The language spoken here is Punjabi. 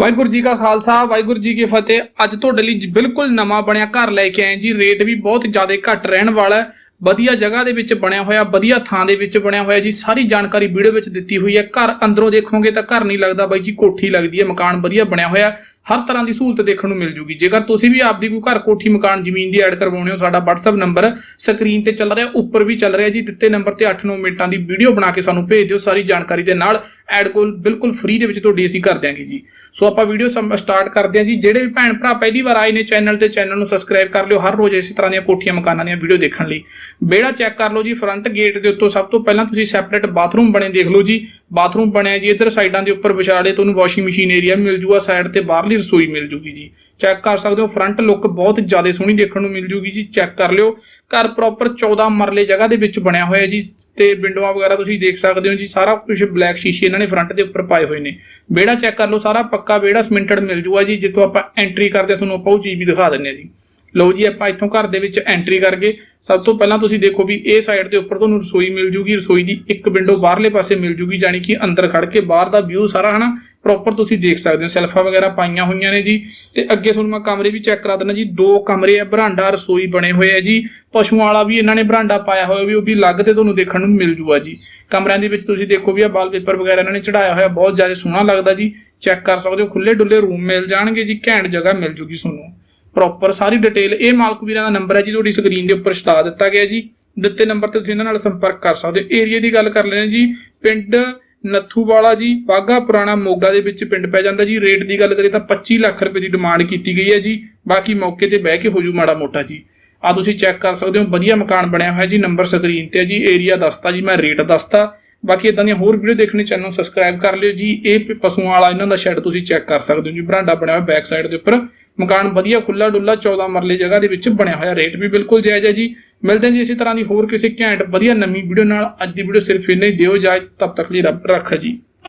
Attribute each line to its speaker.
Speaker 1: ਵਾਹਿਗੁਰੂ ਜੀ ਕਾ ਖਾਲਸਾ, ਵਾਹਿਗੁਰੂ ਜੀ ਕੀ ਫਤਿਹ। ਅੱਜ ਤੁਹਾਡੇ ਲਈ ਬਿਲਕੁਲ ਨਵਾਂ ਬਣਿਆ ਘਰ ਲੈ ਕੇ ਆਏ ਜੀ। ਰੇਟ ਵੀ ਬਹੁਤ ਜ਼ਿਆਦਾ ਘੱਟ ਰਹਿਣ ਵਾਲਾ ਵਧੀਆ ਜਗ੍ਹਾ ਦੇ ਵਿੱਚ ਬਣਿਆ ਹੋਇਆ, ਵਧੀਆ ਥਾਂ ਦੇ ਵਿੱਚ ਬਣਿਆ ਹੋਇਆ ਜੀ। ਸਾਰੀ ਜਾਣਕਾਰੀ ਵੀਡੀਓ ਵਿੱਚ ਦਿੱਤੀ ਹੋਈ ਹੈ। ਘਰ ਅੰਦਰੋਂ ਦੇਖੋਗੇ ਤਾਂ ਘਰ ਨਹੀਂ ਲੱਗਦਾ ਬਾਈ ਜੀ, ਕੋਠੀ ਲੱਗਦੀ ਹੈ, ਮਕਾਨ ਵਧੀਆ ਬਣਿਆ ਹੋਇਆ। ਹਰ ਤਰ੍ਹਾਂ ਦੀ ਸਹੂਲਤ ਦੇਖਣ ਨੂੰ ਮਿਲ ਜੂਗੀ। ਜੇਕਰ ਤੁਸੀਂ ਵੀ ਆਪਦੀ ਕੋਈ ਘਰ ਕੋਠੀ, ਮਕਾਨ, ਜ਼ਮੀਨ ਦੀ ਐਡ ਕਰਵਾਉਣੇ ਹੋ, ਸਾਡਾ WhatsApp ਨੰਬਰ ਸਕਰੀਨ ਤੇ ਚੱਲ ਰਿਹਾ, ਉੱਪਰ ਵੀ ਚੱਲ ਰਿਹਾ ਜੀ। ਦਿੱਤੇ ਨੰਬਰ ਤੇ 8-9 ਮਿੰਟਾਂ ਦੀ ਵੀਡੀਓ ਬਣਾ ਕੇ ਸਾਨੂੰ ਭੇਜ ਦਿਓ। ਸਾਰੀ ਜਾਣਕਾਰੀ ਦੇ ਨਾਲ ਐਡ ਕੋਲ ਬਿਲਕੁਲ ਫ੍ਰੀ ਦੇ ਵਿੱਚ ਤੁਹਾਡੀ ਅਸੀਂ ਕਰ ਦਿਆਂਗੇ ਜੀ। ਸੋ ਆਪਾਂ ਵੀਡੀਓ ਸਟਾਰਟ ਕਰਦੇ ਹਾਂ ਜੀ। ਜਿਹੜੇ ਵੀ ਭੈਣ ਭਰਾ ਪਹਿਲੀ ਵਾਰ ਆਏ ਨੇ ਚੈਨਲ ਤੇ ਚੈਨਲ ਨੂੰ ਸਬਸਕ੍ਰਾਈਬ ਕਰ ਲਿਓ ਹਰ ਰੋਜ਼ ਇਸੇ ਤਰ੍ਹਾਂ ਦੀਆਂ ਕੋਠੀਆਂ, ਮਕਾਨਾਂ ਦੀਆਂ ਵੀਡੀਓ ਦੇਖਣ ਲਈ। ਬੇੜਾ ਚੈੱਕ ਕਰ ਲਓ ਜੀ ਫਰੰਟ ਗੇਟ ਦੇ ਉੱਤੋਂ ਸਭ ਤੋਂ ਪਹਿਲਾਂ ਤੁਸੀਂ ਸੈਪਰੇਟ ਬਾਥਰੂਮ ਬਣੇ ਦੇਖ ਲਓ ਜੀ। ਬਾਥਰੂਮ ਬਣਿਆ ਜੀ ਇੱਧਰ ਸਾਈਡਾਂ ਦੇ ਉੱਪਰ ਵਿਚਾਲੇ ਤੁਹਾਨੂੰ ਵਾਸ਼ਿੰਗ ਮਸ਼ੀਨ ਏਰੀਆ ਮਿਲ ਜੂਗਾ ਸਾਈਡ ਤੇ ਬਾਹਰ ਬਾਹਰਲੀ ਰਸੋਈ ਮਿਲ ਜੂਗੀ ਜੀ। ਚੈੱਕ ਕਰ ਸਕਦੇ ਹੋ ਫਰੰਟ ਲੁੱਕ ਬਹੁਤ ਜ਼ਿਆਦਾ ਸੋਹਣੀ ਦੇਖਣ ਨੂੰ ਮਿਲ ਜੂਗੀ ਜੀ, ਚੈੱਕ ਕਰ ਲਿਓ। ਘਰ ਪ੍ਰੋਪਰ 14 ਮਰਲੇ ਜਗ੍ਹਾ ਦੇ ਵਿੱਚ ਬਣਿਆ ਹੋਇਆ ਜੀ ਤੇ ਵਿੰਡੋਆਂ ਵਗੈਰਾ ਤੁਸੀਂ ਦੇਖ ਸਕਦੇ ਹੋ ਜੀ, ਸਾਰਾ ਕੁਝ ਬਲੈਕ ਸ਼ੀਸ਼ੇ ਇਹਨਾਂ ਨੇ ਫਰੰਟ ਦੇ ਉੱਪਰ ਪਾਏ ਹੋਏ ਨੇ। ਵਿਹੜਾ ਚੈੱਕ ਕਰ ਲਓ, ਸਾਰਾ ਪੱਕਾ ਵਿਹੜਾ ਸਿਮੈਂਟਡ ਮਿਲ ਜੂਗਾ ਜੀ, ਜਿੱਥੋਂ ਆਪਾਂ ਐਂਟਰੀ ਕਰਦੇ ਤੁਹਾਨੂੰ ਆਪਾਂ ਉਹ ਚੀਜ਼ ਵੀ ਦਿਖਾ ਦਿੰਨੇ ਆ ਜੀ। ਲਓ ਜੀ, ਆਪਾਂ ਇੱਥੋਂ ਘਰ ਦੇ ਵਿੱਚ ਐਂਟਰੀ ਕਰਕੇ ਸਭ ਤੋਂ ਪਹਿਲਾਂ ਤੁਸੀਂ ਦੇਖੋ ਵੀ ਇਹ ਸਾਈਡ ਦੇ ਉੱਪਰ ਤੁਹਾਨੂੰ ਰਸੋਈ ਮਿਲ ਜੂਗੀ। ਰਸੋਈ ਦੀ ਇੱਕ ਵਿੰਡੋ ਬਾਹਰਲੇ ਪਾਸੇ ਮਿਲ ਜੂਗੀ ਜਾਨੀ ਕਿ ਅੰਦਰ ਖੜ ਕੇ ਬਾਹਰ ਦਾ ਵਿਊ ਸਾਰਾ, ਹਨਾ? ਪ੍ਰੋਪਰ ਤੁਸੀਂ ਦੇਖ ਸਕਦੇ ਹੋ। ਸੈਲਫਾਂ ਵਗੈਰਾ ਪਾਈਆਂ ਹੋਈਆਂ ਨੇ ਜੀ। ਤੇ ਅੱਗੇ ਤੁਹਾਨੂੰ ਮੈਂ ਕਮਰੇ ਵੀ ਚੈੱਕ ਕਰਾ ਦਿੰਦਾ ਜੀ। ਦੋ ਕਮਰੇ ਆ, ਬਰਾਂਡਾ ਰਸੋਈ ਬਣੇ ਹੋਏ ਆ ਜੀ। ਪਸ਼ੂਆਂ ਵਾਲਾ ਵੀ ਇਹਨਾਂ ਨੇ ਬਰਾਂਡਾ ਪਾਇਆ ਹੋਇਆ ਵੀ ਉਹ ਵੀ ਅਲੱਗ ਤੇ ਤੁਹਾਨੂੰ ਦੇਖਣ ਨੂੰ ਮਿਲ ਜੂਗਾ ਜੀ। ਕਮਰਿਆਂ ਦੇ ਵਿੱਚ ਤੁਸੀਂ ਦੇਖੋ ਵੀ ਆ ਵਾਲਪੇਪਰ ਵਗੈਰਾ ਇਹਨਾਂ ਨੇ ਚੜਾਇਆ ਹੋਇਆ। ਬਹੁਤ ਜ਼ਿਆਦਾ ਸੋਹਣਾ ਲੱਗਦਾ ਜੀ। ਚੈੱਕ ਕਰ ਸਕਦੇ ਹੋ। ਖੁੱਲੇ ਡੁੱਲੇ ਰੂਮ ਮਿਲ ਜਾਣਗੇ ਜੀ। ਘੈਂਟ ਜਗ੍ਹਾ ਮਿਲ ਜੂਗੀ ਤੁਹਾਨੂੰ। ਪ੍ਰੋਪਰ ਸਾਰੀ ਡਿਟੇਲ ਇਹ ਮਾਲਕ ਵੀਰਾਂ ਦਾ ਨੰਬਰ ਹੈ ਜੀ, ਤੁਹਾਡੀ ਸਕਰੀਨ ਦੇ ਉੱਪਰ ਸਟਾ ਦਿੱਤਾ ਗਿਆ ਜੀ। ਦਿੱਤੇ ਨੰਬਰ ਤੇ ਤੁਸੀਂ ਇਹਨਾਂ ਨਾਲ ਸੰਪਰਕ ਕਰ ਸਕਦੇ ਹੋ। ਏਰੀਆ ਦੀ ਗੱਲ ਕਰ ਲੈਣੇ ਜੀ, ਪਿੰਡ ਨੱਥੂਵਾਲਾ ਜੀ ਬਾਗਾ ਪੁਰਾਣਾ ਮੋਗਾ ਦੇ ਵਿੱਚ ਪਿੰਡ ਪੈ ਜਾਂਦਾ ਜੀ। ਰੇਟ ਦੀ ਗੱਲ ਕਰੀਏ ਤਾਂ 25 ਲੱਖ ਰੁਪਏ ਦੀ ਡਿਮਾਂਡ ਕੀਤੀ ਗਈ ਹੈ ਜੀ। ਬਾਕੀ ਮੌਕੇ ਤੇ ਬਹਿ ਕੇ ਹੋਜੂ ਮਾੜਾ ਮੋਟਾ ਜੀ। ਆ ਤੁਸੀਂ ਚੈੱਕ ਕਰ ਸਕਦੇ ਹੋ, ਵਧੀਆ ਮਕਾਨ ਬਣਿਆ ਹੋਇਆ ਜੀ ਨੰਬਰ ਸਕਰੀਨ ਤੇ ਹੈ ਜੀ ਏਰੀਆ ਦੱਸਤਾ ਜੀ, ਮੈਂ ਰੇਟ ਦੱਸਤਾ। ਬਾਕੀ ਇਦਾਂ ਦੀਆਂ ਹੋਰ ਵੀਡੀਓ ਦੇਖਣੀ ਚੈਨਲ ਨੂੰ ਸਬਸਕ੍ਰਾਈਬ ਕਰ ਲਿਓ ਜੀ। ਇਹ ਪਸ਼ੂਆਂ ਵਾਲਾ ਇਹਨਾਂ ਦਾ ਸ਼ੈੱਡ ਤੁਸੀਂ ਚੈੱਕ ਕਰ ਸਕਦੇ ਹੋ ਜੀ। ਬਰਾਂਡਾ ਬਣਿਆ ਹੋਇਆ ਬੈਕ ਸਾਈਡ ਦੇ ਉੱਪਰ। ਮਕਾਨ ਵਧੀਆ ਖੁੱਲਾ ਡੁੱਲਾ 14 ਮਰਲੇ ਜਗ੍ਹਾ ਦੇ ਵਿੱਚ ਬਣਿਆ ਹੋਇਆ। ਰੇਟ ਵੀ ਬਿਲਕੁਲ ਜਾਇਜ਼ ਹੈ ਜੀ। ਮਿਲਦੇ ਹਾਂ ਜੀ ਇਸੇ ਤਰ੍ਹਾਂ ਦੀ ਹੋਰ ਕਿਸੇ ਘੈਂਟ ਵਧੀਆ ਨਵੀਂ ਵੀਡੀਓ ਨਾਲ। ਅੱਜ ਦੀ ਵੀਡੀਓ ਸਿਰਫ ਇੰਨਾ ਹੀ। ਦਿਓ ਜਾਇਜ਼ ਤਬ ਤੱਕ ਲਈ ਰੱਬ ਰੱਖਾ ਜੀ।